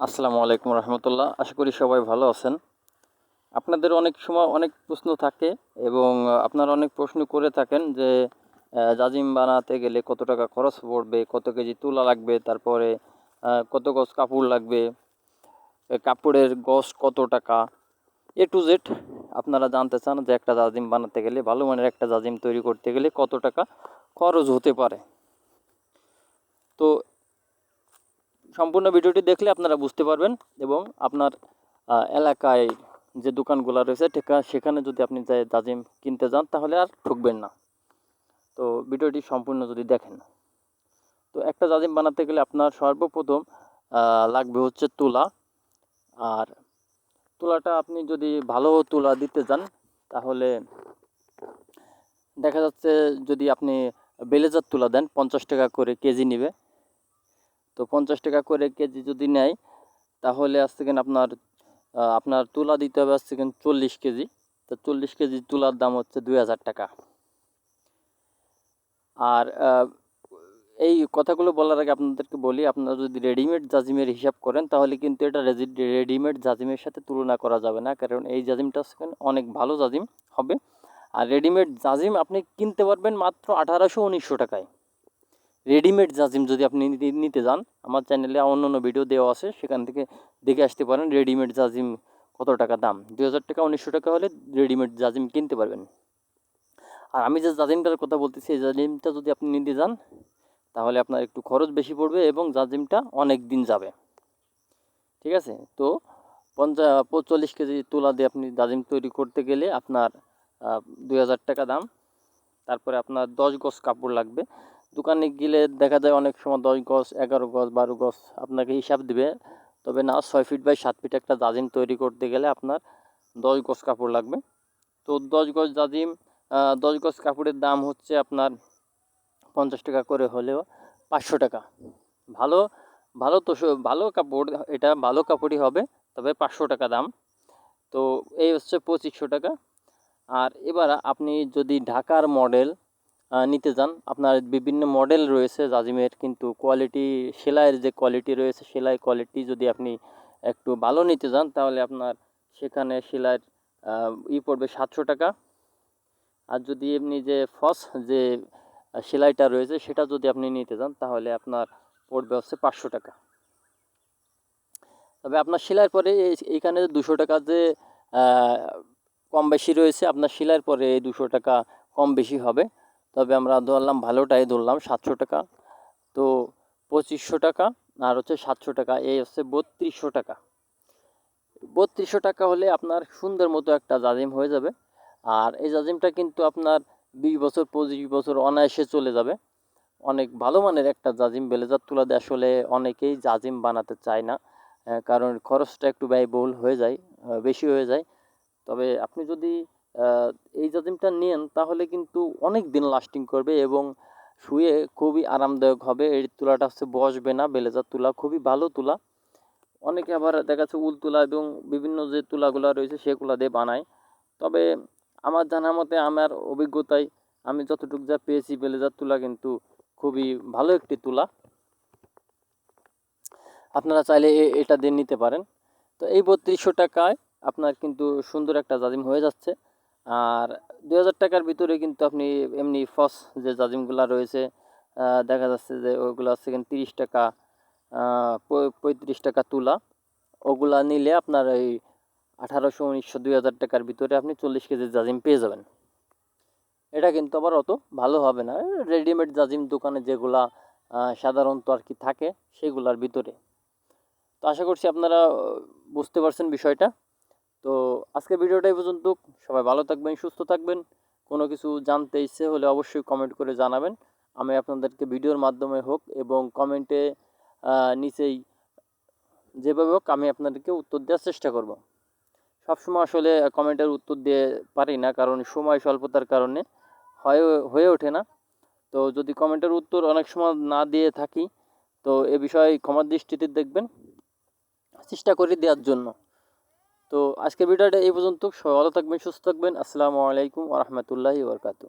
আসসালামু আলাইকুম রহমতুল্লাহ। আশা করি সবাই ভালো আছেন। আপনাদের অনেক সময় অনেক প্রশ্ন থাকে এবং আপনারা অনেক প্রশ্ন করে থাকেন যে জাজিম বানাতে গেলে কত টাকা খরচ পড়বে, কত কেজি তুলা লাগবে, তারপরে কত গজ কাপড় লাগবে কাপড়ের গজ কত টাকা? এ টু জেড আপনারা জানতে চান যে একটা জাজিম বানাতে গেলে, ভালো মানের একটা জাজিম তৈরি করতে গেলে কত টাকা খরচ হতে পারে। তো সম্পূর্ণ ভিডিওটি দেখলে আপনারা বুঝতে পারবেন এবং আপনার এলাকায় যে দোকানগুলো রয়েছে ঠিকা- সেখানে যদি আপনি জাজিম কিনতে যান তাহলে আর ঠকবেন না। তো ভিডিওটি সম্পূর্ণ যদি দেখেন। তো একটা জাজিম বানাতে গেলে আপনার সর্বপ্রথম লাগবে হচ্ছে তুলা। আর তুলাটা আপনি যদি ভালো তুলা দিতে যান তাহলে দেখা যাচ্ছে যদি আপনি বেলেজার তুলা দেন, পঞ্চাশ টাকা করে কেজি নেবে। তো পঞ্চাশ টাকা করে কেজি যদি নেয়, তাহলে আসছে কেন আপনার আপনার তুলা দিতে হবে আসছে কেন চল্লিশ কেজি। তো চল্লিশ কেজি তুলার দাম হচ্ছে দুই হাজার টাকা। আর এই কথাগুলো বলার আগে আপনাদেরকে বলি, আপনারা যদি রেডিমেড জাজিমের হিসাব করেন, তাহলে কিন্তু এটা রেডিমেড জাজিমের সাথে তুলনা করা যাবে না, কারণ এই জাজিমটা অনেক ভালো জাজিম হবে। আর রেডিমেড জাজিম আপনি কিনতে পারবেন মাত্র আঠারোশো উনিশশো টাকায়। রেডিমেড জাজিম যদি আপনি নিতে- যান, আমার চ্যানেলে অন্য অন্য ভিডিও দেওয়া আছে, সেখান থেকে দেখে আসতে পারেন রেডিমেড জাজিম কত টাকা দাম। দু হাজার টাকা, উনিশশো টাকা হলে রেডিমেড জাজিম কিনতে পারবেন। আর আমি যে জাজিমটার কথা বলতেছি, এই জাজিমটা যদি আপনি নিতে যান, তাহলে আপনার একটু খরচ বেশি পড়বে এবং জাজিমটা অনেক দিন যাবে। ঠিক আছে? তো পঞ্চাশ পঁচল্লিশ কেজি তুলা দিয়ে আপনি জাজিম তৈরি করতে গেলে আপনার দুই হাজার টাকা দাম। তারপরে আপনার দশ গজ কাপড় লাগবে। দোকানে গেলে দেখা যায় অনেক সময় দশ গজ, এগারো গজ, বারো গজ আপনাকে হিসাব দিবে। তবে না, ছয় ফিট বাই সাত ফিট একটা জাজিম তৈরি করতে গেলে আপনার দশ গজ কাপড় লাগবে। তো দশ গজ জাজিম দশ গজ কাপড়ের দাম হচ্ছে আপনার পঞ্চাশ টাকা করে হলেও পাঁচশো টাকা। ভালো ভালো তো ভালো কাপড়, এটা ভালো কাপড়ই হবে, তবে পাঁচশো টাকা দাম। তো এই হচ্ছে পঁচিশশো টাকা। আর এবার আপনি যদি ঢাকার মডেল নিতে যান। আপনার বিভিন্ন মডেল রয়েছে জাজিমের, কিন্তু কোয়ালিটি সেলাইয়ের যে কোয়ালিটি রয়েছে, সেলাই কোয়ালিটি যদি আপনি একটু ভালো নিতে যান, তাহলে আপনার সেখানে সেলাইয়ের ই পড়বে সাতশো টাকা। আর যদি এমনি যে ফস, যে সেলাইটা রয়েছে, সেটা যদি আপনি নিতে যান, তাহলে আপনার পড়বে হচ্ছে পাঁচশো টাকা। তবে আপনার সেলাইয়ের পরে এই- এইখানে দুশো টাকা যে কম বেশি রয়েছে, আপনার সেলাইয়ের পরে দুশো টাকা কম বেশি হবে। তবে আমরা ধরলাম ভালোটাই ধরলাম, সাতশো টাকা। তো পঁচিশশো টাকা আর হচ্ছে সাতশো টাকা, এই হচ্ছে বত্রিশশো টাকা। বত্রিশশো টাকা হলে আপনার সুন্দর মতো একটা জাজিম হয়ে যাবে। আর এই জাজিমটা কিন্তু আপনার বিশ বছর, পঁচিশ বছর অনায়াসে চলে যাবে। অনেক ভালো মানের একটা জাজিম বেলেজার তুলা দিয়ে আসলে অনেকেই জাজিম বানাতে চায় না কারণ খরচটা একটু ব্যয়বহুল হয়ে যায় বেশি হয়ে যায়। তবে আপনি যদি এই জাজিমটা নেন তাহলে কিন্তু অনেক দিন লাস্টিং করবে এবং শুয়ে খুবই আরামদায়ক হবে। এই তুলাটা হচ্ছে বসবে না, বেলেজার তুলা, খুবই ভালো তুলা। অনেকে আবার দেখা যাচ্ছে উল তুলা এবং বিভিন্ন যে তুলাগুলো রয়েছে সেগুলো দিয়ে বানায়। তবে আমার জানা মতে, আমার অভিজ্ঞতায় আমি যতটুকু যা পেয়েছি, বেলেজার তুলা কিন্তু খুবই ভালো একটি তুলা। আপনারা চাইলে এটা দিয়ে নিতে পারেন। তো এই বত্রিশশো টাকায় আপনার কিন্তু সুন্দর একটা জাজিম হয়ে যাচ্ছে। আর দুই হাজার টাকার ভিতরে কিন্তু আপনি এমনি ফস যে জাজিমগুলো রয়েছে দেখা যাচ্ছে যে হচ্ছে কিন্তু তিরিশ টাকা পঁয়ত্রিশ টাকা তুলা। ওগুলা নিলে আপনার এই আঠারোশো, উনিশশো, দুই হাজার টাকার ভিতরে আপনি চল্লিশ কেজি জাজিম পেয়ে যাবেন। এটা কিন্তু আবার অত ভালো হবে না। রেডিমেড জাজিম দোকানে যেগুলা সাধারণত আর কি থাকে, সেগুলার ভিতরে। তো আশা করছি আপনারা বুঝতে পারছেন বিষয়টা। তো আজকে ভিডিওটা এই পর্যন্ত। সবাই ভালো থাকবেন, সুস্থ থাকবেন। কোনো কিছু জানতে ইচ্ছে হলে অবশ্যই কমেন্ট করে জানাবেন। আমি আপনাদেরকে ভিডিওর মাধ্যমে হোক এবং কমেন্টে নিচেই যেভাবে হোক আমি আপনাদেরকে উত্তর দেওয়ার চেষ্টা করব। সবসময় আসলে কমেন্টের উত্তর দিয়ে পারি না, কারণ সময় স্বল্পতার কারণে হয়, হয়ে ওঠে না। তো যদি কমেন্টের উত্তর অনেক সময় না দিয়ে থাকি, তো এ বিষয়ে ক্ষমার দৃষ্টিতে দেখবেন। চেষ্টা করি দেওয়ার জন্য। তো আজকের ভিডিওটা এই পর্যন্ত। সবাই ভালো থাকবেন সুস্থ থাকবেন। আসসালামু আলাইকুম ওরহমতুল্লাহি বরকাতু